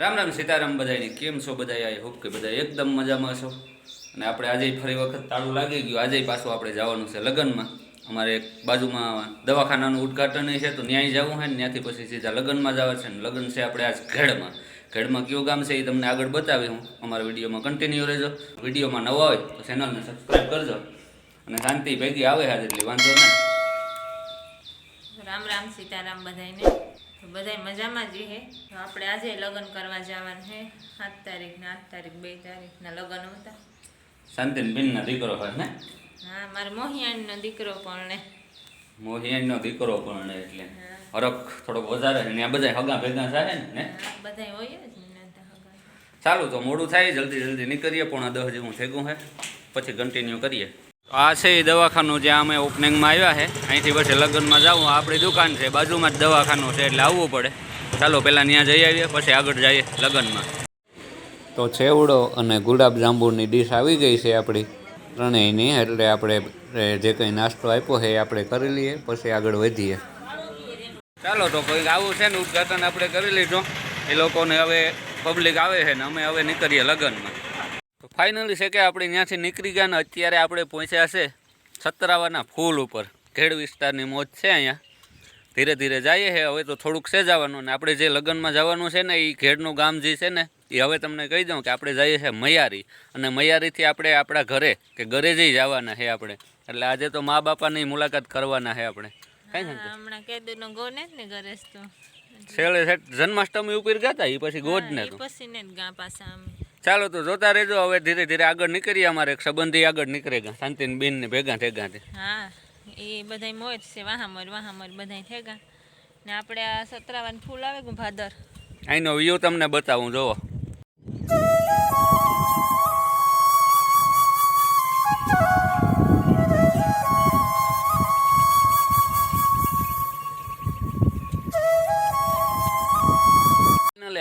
રામ રામ સીતારામ બધાને કેમ છો બધા આઈ હોપ કે બધા એકદમ મજામાં છો. અને આપણે આજે ફરી વખત તાળું લાગી ગયું. આજે પાછું આપણે જવાનું છે લગ્નમાં. અમારે એક બાજુમાં દવાખાનાનું ઉદ્ઘાટન છે, તો ન્યાય જવું હોય ને ત્યાંથી પછી સીધા લગ્નમાં જવા છે. ને લગ્ન છે આપણે આજ ઘેડમાં. ઘેડમાં કયું ગામ છે એ તમને આગળ બતાવી હું. અમારા વિડીયોમાં કન્ટિન્યુ રહેજો. વિડીયોમાં નવા હોય તો ચેનલને સબસ્ક્રાઈબ કરજો. અને શાંતિ ભેગી આવે હાજર. એટલે વાંધો નહીં. રામ રામ સીતારામ બધાયને. તો બધાય મજામાં જ હે. તો આપણે આજે લગ્ન કરવા જવાનું છે સાત તારીખ ને આઠ તારીખ બે તારીખના લગ્ન હતા. શાંતિન બિનના દીકરો હોય ને? હા મારા મોહિયાણીનો દીકરો પણ ને. મોહિયાણીનો દીકરો પણ એટલે. હા. હરખ થોડોક વધારે ને આ બધા હગા ભેગા થાય ને? બધા બધાય હોય જ ને. ચાલો તો મોડું થાય જલ્દી જલ્દી નીકળીએ. પોણા દસ જેવું થેગું છે પછી કન્ટિન્યુ કરીએ. આ છે એ દવાખાનું જ્યાં અમે ઓપનિંગમાં આવ્યા છે. અહીંથી પછી લગ્નમાં જાવું આપણી દુકાન છે. બાજુમાં જ દવાખાનું છે એટલે આવવું પડે. ચાલો પહેલાં ત્યાં જઈ આવીએ પછી આગળ જઈએ લગ્નમાં. તો છેવડો અને ગુલાબ જાંબુની ડીશ આવી ગઈ છે આપણી. ત્રણેયની એટલે આપણે જે કંઈ નાસ્તો આપ્યો છે એ આપણે કરી લઈએ પછી આગળ વધીએ. ચાલો તો કંઈક આવું છે ને ઉદઘાટન આપણે કરી લીધું. એ લોકોને હવે પબ્લિક આવે છે ને અમે હવે નીકળીએ લગ્નમાં. તો ફાઇનલી છે કે આપણે ત્યાંથી નીકળી ગયા ને અત્યારે આપણે પહોંચ્યા છે સતરાવાના ફૂલ ઉપર. ખેડ વિસ્તારની મોજ છે અહીંયા. ધીરે ધીરે જઈએ છે હવે તો થોડુંક છે જવાનું ને આપણે જે લગ્નમાં જવાનું છે ને એ ઘેડનું ગામ જે છે ને એ હવે તમને કહી દઉં કે આપણે જઈએ છીએ મૈયારી. અને મૈયારીથી આપણે આપણા ઘરે કે ઘરે જઈ જવાના છે આપણે. એટલે આજે તો મા બાપાની મુલાકાત કરવાના છે આપણે. કઈ હમણાં કેદુનો ગોને ને ઘરે તો. છેલ્લે જન્માષ્ટમી ઉપર ગયા હતા એ પછી ગોજ ને પછી ને ગા પાછા અમે. ચાલો તો જોતા રહેજો. હવે ધીરે ધીરે આગળ નીકળીએ અમારે એક સંબંધી આગળ નીકળે ગયા શાંતિ બેન ને ભેગા ભેગા છે. હા એ બધાય મોજ છે. વાહામર વાહામર બધાય થેગા. ને આપણે આ સતરાવાન ફૂલ આવે કે ભાદર. અહીંનો વ્યૂ તમને બતાવું જોવો.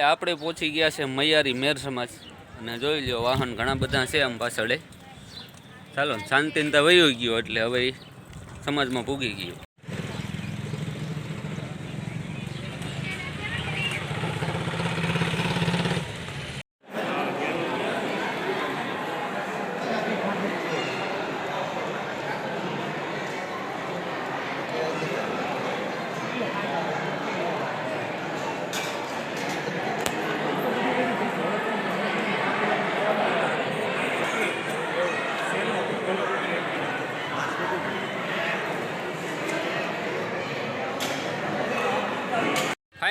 આપણે પહોંચી ગયા છે મૈયારી મેર સમાજ. અને જોઈ લો વાહન ઘણા બધા છે આમ પાછળ ચાલો, શાંતિને તો વયું ગયો એટલે હવે સમાજમાં પૂગી ગયો.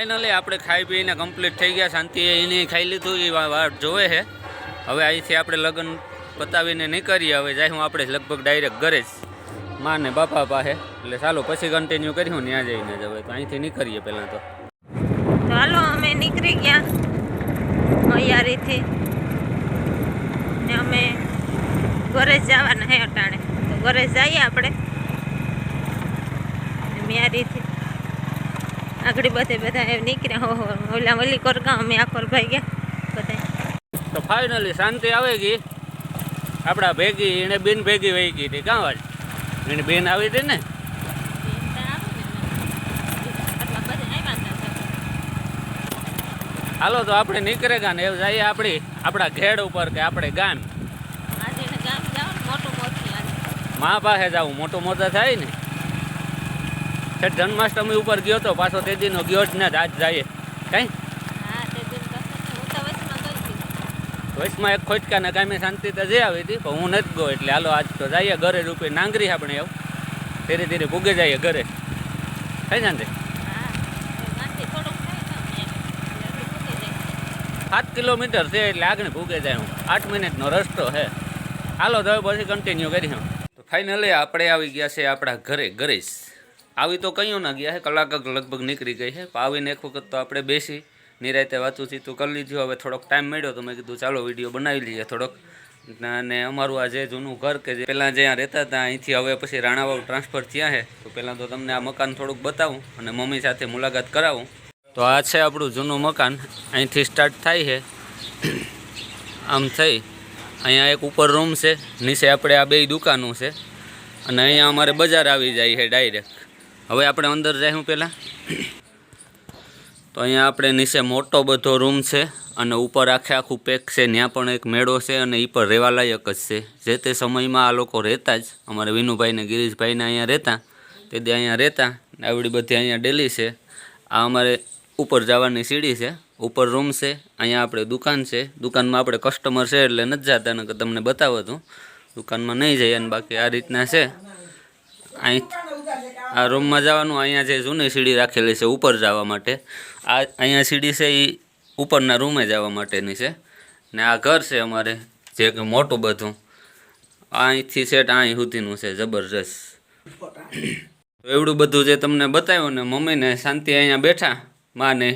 ફાઇનલી આપણે ખાઈ પીને કમ્પ્લીટ થઈ ગયા શાંતિ એને ખાઈ લીધું, એ વાટ જોવે છે. હવે અહીંથી આપણે લગ્ન પતાવીને નીકળીએ, હવે જાય હું આપણે લગભગ ડાયરેક્ટ ઘરે જ. માં ને બાપા પાસે. એટલે ચાલો પછી કન્ટિન્યુ કર્યું ત્યાં જઈને જ હવે અહીંથી નીકળીએ પહેલાં તો. ચાલો અમે નીકળી ગયા મૈયારીથી ને અમે ઘરે જવાના હે અટાણે. તો ઘરે જઈએ આપણે. મ્યારીથી આગળ બધે બધા એમ નીકળ્યા. હો ઓલા વલી કોરગા અમે આખોર ભાઈ ગયા બધા. તો ફાઇનલી શાંતિ આવે ગઈ. આપણા ભેગી એને બેન ભેગી વહી ગઈ હતી. કાં વાત એને બેન આવી હતી ને? હાલો તો આપણે નીકળે ગયા ને એવું જઈએ આપણી આપણા ઘેડ ઉપર કે આપણે ગામ આજે એને ગામ જાઓ ને મોટું મોટું મા પાસે જવું મોટું મોટા થાય ને? છેક જન્માષ્ટમી ઉપર ગયો તો પાછો તે દિનો ગયો જ ને જ આજ જાય કઈ? વચમાં એક ખોટકા ને કાંઈ શાંતિ તો જઈ આવી હતી પણ હું નથી ગયો એટલે હાલો આજ તો જઈએ ઘરે રૂપે નાંગરી આપણે એવું ધીરે ધીરે ભૂગે જઈએ ઘરે. પૂકી જાય. સાત કિલોમીટર છે એટલે આગળ ભૂગે જાય હું. આઠ મિનિટનો રસ્તો છે હાલો તો પછી કન્ટિન્યુ કરી હું. તો ફાઇનલી આપણે આવી ગયા છે આપણા ઘરે જ આવી તો કયું ના ગયા છે કલાક લગભગ નીકળી ગઈ છે આવીને એક વખત તો આપણે બેસી, નિરાયતે વાતું ચીતું કરી લીધું. હવે થોડોક ટાઈમ મળ્યો તો મેં કીધું, ચાલો વીડિયો બનાવી લઈએ થોડોક. અને અમારું આ જે જૂનું ઘર કે જે પહેલાં જ્યાં રહેતા હતા, અહીંથી હવે પછી રાણાવાવ ટ્રાન્સફર થયા છે તો પહેલાં તો તમને આ મકાન થોડુંક બતાવું અને મમ્મી સાથે મુલાકાત કરાવું. તો આ છે આપણું જૂનું મકાન. અહીંથી સ્ટાર્ટ થાય છે આમ થઈ. અહીંયા એક ઉપર રૂમ છે. નીચે આપણે આ બે દુકાનો છે. અને અહીંયા અમારે બજાર આવી જાય છે ડાયરેક્ટ હવે આપણે અંદર જઈશું પહેલાં. તો અહીંયા આપણે નીચે મોટો બધો રૂમ છે અને ઉપર આખે આખું પેક છે. ત્યાં પણ એક મેળો છે અને એ પણ રહેવાલાયક જ છે. જે તે સમયમાં આ લોકો રહેતા જ, અમારે વિનુભાઈને ગિરીશભાઈને અહીંયા રહેતા, તે અહીંયા રહેતા આવડી બધી અહીંયા ડેલી છે. આ અમારે ઉપર જવાની સીડી છે. ઉપર રૂમ છે, અહીંયા આપણે દુકાન છે. દુકાનમાં આપણે કસ્ટમર છે એટલે નથી જતા ને તમને બતાવો હતું દુકાનમાં નહીં જઈએ અને બાકી આ રીતના છે. અહીં આ રૂમમાં જવાનું અહીંયા જે જૂની સીડી રાખેલી છે ઉપર જવા માટે. આ અહીંયા સીડી છે એ ઉપરના રૂમે જવા માટેની છે. ને આ ઘર છે અમારે જે કે મોટું બધું. અહીંથી સેટ અહીં સુધીનું છે જબરજસ્ત. એવડું બધું જે તમને બતાવ્યું ને મમ્મીને શાંતિ અહીંયા બેઠા માને.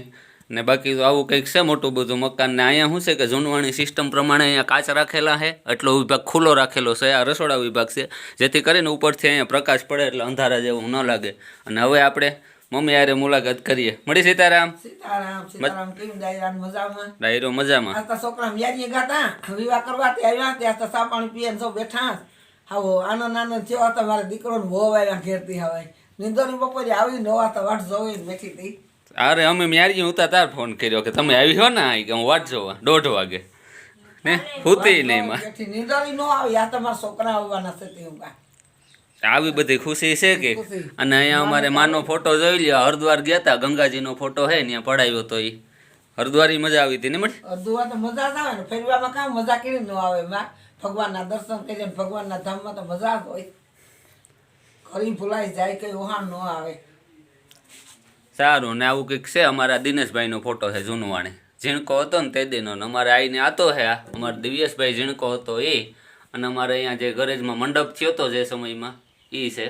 ને બાકી તો આવું કંઈક છે મોટું બધું મકાન ને? અહીંયા શું છે કે જૂનવાણી સિસ્ટમ પ્રમાણે અહીંયા કાચ રાખેલા છે એટલો વિભાગ ખુલ્લો રાખેલો છે આ રસોડા વિભાગ છે જેથી કરીને ઉપરથી અહીંયા પ્રકાશ પડે એટલે અંધારા જેવું ન લાગે. અને હવે આપણે મમ્મી યારે મુલાકાત કરીએ. મળી સીતારામ? ડાયરો મજામાં. છોકરા વિવાહ કરવા આવ્યા ત્યાં ચા પાણી પીએ સૌ બેઠા હાવો આનંદ આનંદ થયો. હતો મારા દીકરો ને આવ્યા ઘેરથી હવે. નિંદોની બપોરે આવી નવા તો વાટ જોઈ બેઠી હતી. અરે અમે મ્યારી ઉતા તાર ફોન કર્યો કે તમે આવી હો ને કે હું વાટ જોવા દોઢ વાગે. ને હુતી નહીં માં આવી આ તમારા છોકરા આવવાના છે આવી બધી ખુશી છે કે? અને અહીંયા અમારે માનો ફોટો જોઈ લ્યો હરદ્વાર ગયા હતા ગંગાજીનો ફોટો હે ત્યાં પડાવ્યો તો એ હરિદ્વારી મજા આવી હતી ને મળી હરદ્વાર તો મજા જ આવે ને ફેરવામાં કામ મજા કેવી ન આવે માં ભગવાનના દર્શન કરીને ભગવાનના ધામમાં તો મજા જ હોય. ખરી ભૂલાઈ જાય કઈ ઓહાણ ન આવે. સારું, ને આવું કંઈક છે? અમારા દિનેશભાઈનો ફોટો છે જૂનવાણે. ઝીણકો હતો ને તે દીનો ને અમારે આઈને આતો હે આ. અમારા દિવ્યેશભાઈ ઝીણકો હતો એ. અને અમારે અહીંયા જે ગરેજમાં મંડપ થયો હતો જે સમયમાં એ છે.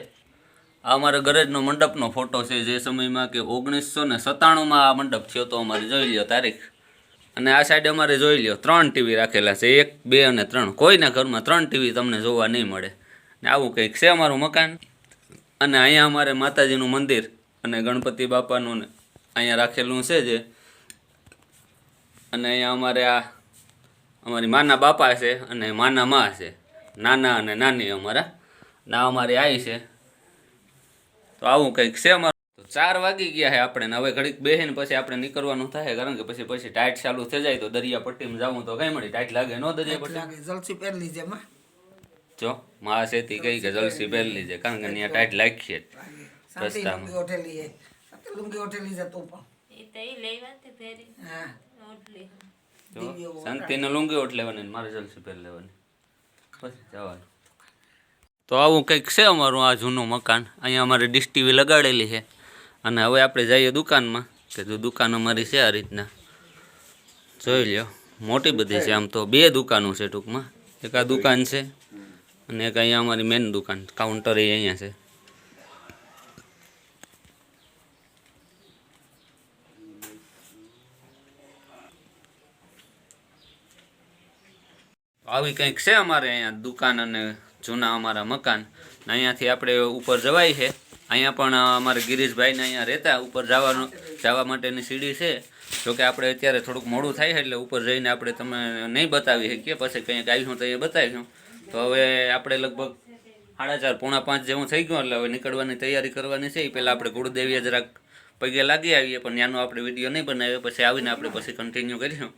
આ અમારા ગરેજનો મંડપનો ફોટો છે જે સમયમાં કે ઓગણીસો ને સત્તાણુંમાં આ મંડપ થયો હતો અમારે જોઈ લ્યો તારીખ. અને આ સાઈડ અમારે જોઈ લ્યો, ત્રણ ટીવી રાખેલા છે. એક, બે અને ત્રણ. કોઈના ઘરમાં ત્રણ ટીવી તમને જોવા નહીં મળે. ને આવું કંઈક છે અમારું મકાન. અને અહીંયા અમારે માતાજીનું મંદિર. અને ગણપતિ બાપાનું અહીંયા રાખેલું છે જે. અને અહીંયા અમારે આ અમારી માના બાપા છે અને માના મા છે. નાના અને નાની અમારા. ના અમારી આવી છે. તો આવું કંઈક છે અમારું. તો ચાર વાગી ગયા છે આપણે હવે ઘડીક બેસીને પછી આપણે નીકળવાનું થાય કારણ કે પછી પછી ટાઈટ ચાલુ થઈ જાય તો દરિયા પટ્ટીમાં જવું તો કઈ મળી ટાઈટ લાગે નો દરિયા પટ્ટી જલસી માં જો મા સેતી કઈ કે જલસી પહેરી છે કારણ કે અહીંયા ટાઈટ લાગીએ લુંગી ઓઠેલી લુંગી ઓઠેલી છે તું પણ. એ તો એ લેવા તે હા. ઓટલી શાંતિને લુંગી ઓટ લેવાની મારે જલસી પહેર લેવાની. જવાનું. તો આવું કંઈક છે અમારું આ જૂનું મકાન? અહીંયા અમારે ડીશ ટીવી લગાડેલી છે. અને હવે આપણે જઈએ દુકાનમાં કે જો દુકાન અમારી છે આ રીતના. જોઈ લ્યો મોટી બધી છે. આમ તો બે દુકાનો છે ટૂંકમાં. એક આ દુકાન છે અને એક અહીંયા અમારી મેન દુકાન કાઉન્ટર એ અહીંયા છે. આવી કંઈક છે અમારે અહીંયા દુકાન અને જૂના અમારા મકાન. અહીંયાથી આપણે ઉપર જવાય છે. અહીંયા પણ અમારે ગિરીશભાઈને અહીંયા રહેતા ઉપર જવાનું, જવા માટેની સીડી છે. જોકે આપણે અત્યારે થોડુંક મોડું થાય છે એટલે ઉપર જઈને આપણે તમે નહીં બતાવી શકીએ. પછી કંઈક આવીશું તો એ બતાવીશું તો હવે આપણે લગભગ સાડા ચાર, પોણા પાંચ જેવું થઈ ગયું એટલે હવે નીકળવાની તૈયારી કરવાની છે. એ પહેલાં આપણે ગુરુદેવીએ જરાક પગે લાગી આવીએ, પણ ત્યાંનો આપણે વીડિયો નહીં બનાવીએ પછી આવીને આપણે પછી કન્ટિન્યુ કરીશું.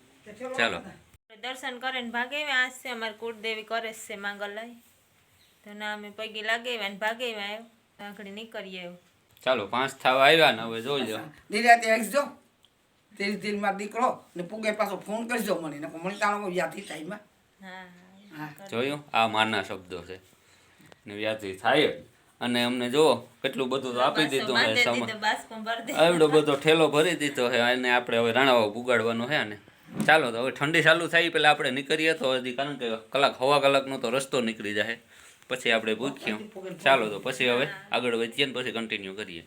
ચાલો. દર્શન કરીને ભાગે આવ્યા છે અમારે કુળદેવી કરે છે માંગલાય. તો ના અમે પૈકી લાગે આવ્યા ને ભાગે આવ્યો. આગળ નીકળીએ એવું ચાલો પાંચ થાવા આવ્યા ને હવે જોઈ લો નિરાતે આવીશજો ધીરે ધીરે માં દીકરો ને પૂગે પાછો ફોન કરજો મને ને મને તારો વ્યાધી થાય હા હા જોયું? આ માના શબ્દો છે. ને વ્યાધી થાય અને અમને જુઓ કેટલું બધું તો આપી દીધું એવડો છે દીધો સામાન બાસ પણ ભરી દે આવડો બધો ઠેલો ભરી દીધો છે અને આપણે હવે રાણાવા પુગાડવાનો છે ને ચાલો તો હવે ઠંડી ચાલુ થાય પહેલાં આપણે નીકળીએ તો હજી કારણ કે કલાક હવા કલાકનો તો રસ્તો નીકળી જાય. પછી આપણે ભૂખ્યું. ચાલો તો પછી હવે આગળ વધીએ ને પછી કન્ટિન્યુ કરીએ.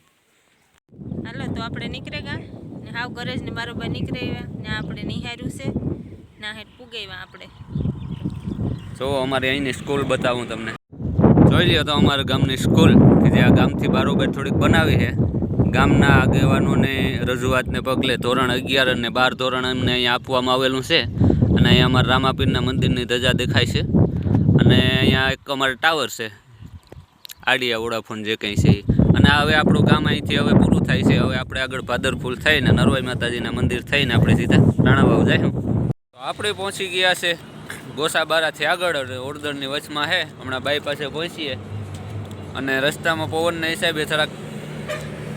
હાલો તો આપણે નીકળે ગયા ને હાવ જ ને બારોબાર નીકળે ને આપણે નિહાર્યું છે. ના હેઠ પૂગેવા આપણે. જો અમારે અહીંની સ્કૂલ બતાવું તમને. જોઈ લ્યો તો અમારા ગામની સ્કૂલ કે જે આ ગામથી બારોબાર થોડીક બનાવી છે. ગામના આગેવાનોને રજૂઆતને પગલે ધોરણ અગિયાર અને બાર ધોરણ અમને અહીંયા આપવામાં આવેલું છે. અને અહીંયા અમારા રામાપીરના મંદિરની ધજા દેખાય છે. અને અહીંયા એક અમારે ટાવર છે. આડિયા, વોડાફોન જે કંઈ છે. અને હવે આપણું ગામ અહીંથી હવે પૂરું થાય છે. હવે આપણે આગળ ભાદરફૂલ થઈને, નરવાઈ માતાજીના મંદિર થઈને આપણે સીધા રાણાવાવ જઈશું આપણે પહોંચી ગયા છે ગોસાબારાથી આગળ ઓડદરની વચમાં છે હમણાં બાઈ પાસે પહોંચીએ. અને રસ્તામાં પવનના હિસાબે થોડાક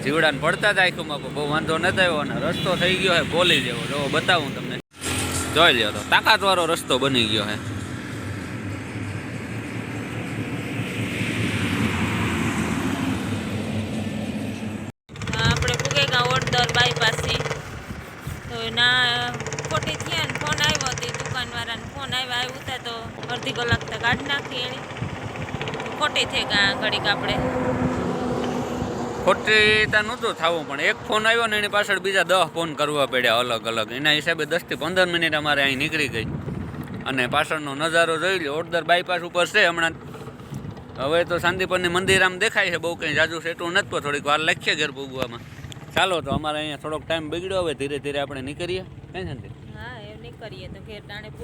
જીવડાને પડતા જ આંખોમાં પણ બહુ વાંધો નથી આવ્યો અને રસ્તો થઈ ગયો છે બોલી જેવો. જો બતાવું તમને. જોઈ લ્યો તો, તાકાતવાળો રસ્તો બની ગયો છે આપણે પૂગે ગયા ઓડદર બાયપાસથી. તો એના ખોટી થયા ને ફોન આવ્યો તે દુકાનવાળાને ફોન આવ્યા, આવ્યું હતા તો અડધી કલાક તો કાઢી નાખી એણે. ખોટી થઈ ગયા ઘડીક આપણે. ખોટી તા નહોતું થવું પણ એક ફોન આવ્યો ને એની પાછળ બીજા દસ ફોન કરવા પડ્યા અલગ અલગ. એના હિસાબે દસથી પંદર મિનિટ અમારે અહીં નીકળી ગઈ. અને પાછળનો નજારો જોઈ લો ઓડદર બાયપાસ ઉપર છે હમણાં. હવે તો શાંતિપરની મંદિર આમ દેખાય છે બહુ કંઈ જાજુ સેટું નથી પણ થોડીક વાર લખીએ ઘેર પૂગવામાં. ચાલો તો અમારે અહીંયા થોડોક ટાઈમ બગડ્યો હવે ધીરે ધીરે આપણે નીકળીએ. કઈ શાંતિ?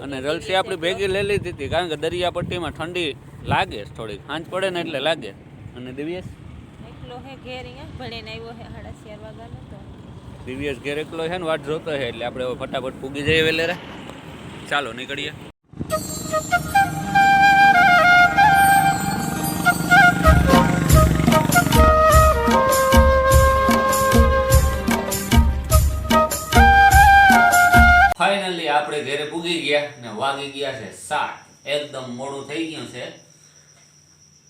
અને રલસી જલસી આપણી ભેગી લઈ લીધી હતી કારણ કે દરિયાપટ્ટીમાં ઠંડી લાગે થોડીક. સાંજ પડે ને એટલે લાગે. અને દિવ્યેશ? એકલો ઘેર એકલો છે ને વાટ જોતો છે એટલે આપણે ફટાફટ પૂગી જઈએ વેલેરા ચાલો નીકળીએ. ફાઇનલી આપણે ઘરે પૂગી ગયા ને વાગી ગયા છે સાત. એકદમ મોડું થઈ ગયું છે.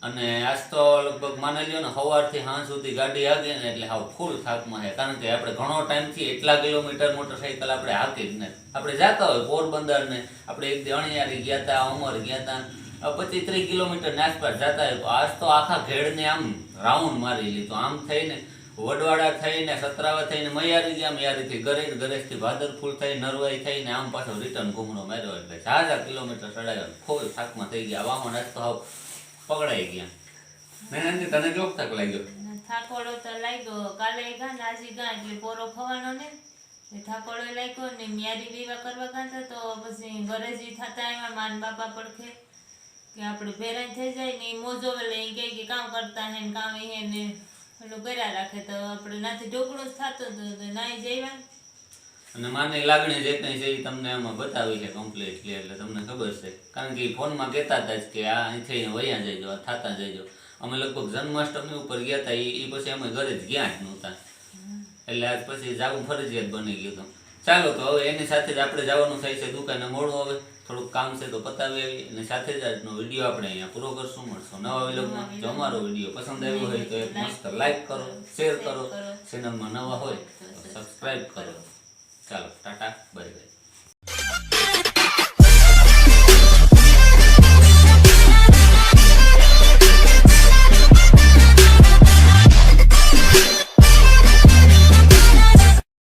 અને આજ તો લગભગ માની લ્યો ને સવારથી સાંજ સુધી ગાડી હાકી ને એટલે હાવ ફૂલ થાકમાં છે. કારણ કે આપણે ઘણો ટાઈમથી એટલા કિલોમીટર મોટરસાઇકલ આપણે હાકી જ નથી. આપણે જતા હોય પોરબંદર ને, આપણે એક અણિયારી ગયા હતા અમર ગયા હતા પચીસ ત્રીસ કિલોમીટરની આસપાસ જતા હોય. આજ તો આખા ઘેડને આમ રાઉન્ડ મારી લીધું. આમ થઈને વડવાડા થઈને, સતરાવા થઈને, મયારી ગયા, મયારીથી ગરે ગરેજથી ભાદરફૂલ થઈ, નરવાઈ થઈને આમ પાછો રિટર્ન ઘૂમણો માર્યો. એટલે ચાર કિલોમીટર ચડાવ્યો. ફૂલ થાકમાં થઈ ગયા. વામણ આજ તો પકડાઈ ગયા. મેં તને કેવો થાક લાગ્યો. થાકોડો તો લાગ્યો. કાલે ગા ને ગા એટલે પોરો ખવાનો ને. એ થાકોડો લાગ્યો ને મ્યારી વિવાહ કરવા ગાતા તો પછી ગરજી થતા એમાં માન બાપા પડખે. કે આપણે ભેરાઈ થઈ જાય ને મોજો વેલે ઈ કહે કે કામ કરતા હે ને કામ હે ને. પેલું કર્યા રાખે તો આપણે નાથી ઢોકળું જ થતું હતું નાઈ જઈવા અને માની લાગણી જે કંઈ છે એ તમને આમાં બતાવી છે કમ્પ્લીટલી એટલે તમને ખબર છે. કારણ કે એ ફોનમાં કહેતા હતા જ કે આ અહીંથી વયા જઈજો આ થતા જઈજો અમે લગભગ જન્માષ્ટમી ઉપર ગયા હતા એ પછી અમે ઘરે જ ગયા જ નહોતા. એટલે આજ પછી જવું ફરજિયાત બની ગયું હતું. ચાલો તો હવે એની સાથે જ આપણે જવાનું થાય છે દુકાને મોડું હવે. થોડુંક કામ છે તો પતાવી આવી અને સાથે જ આજનો વીડિયો આપણે અહીંયા પૂરો કરશું મળશું નવા વિલોગમાં. જો અમારો વીડિયો પસંદ આવ્યો હોય તો એક મસ્ત લાઈક કરો શેર કરો. ચેનલમાં નવા હોય તો સબસ્ક્રાઈબ કરો. ચાલો ટાટા બાય બાય.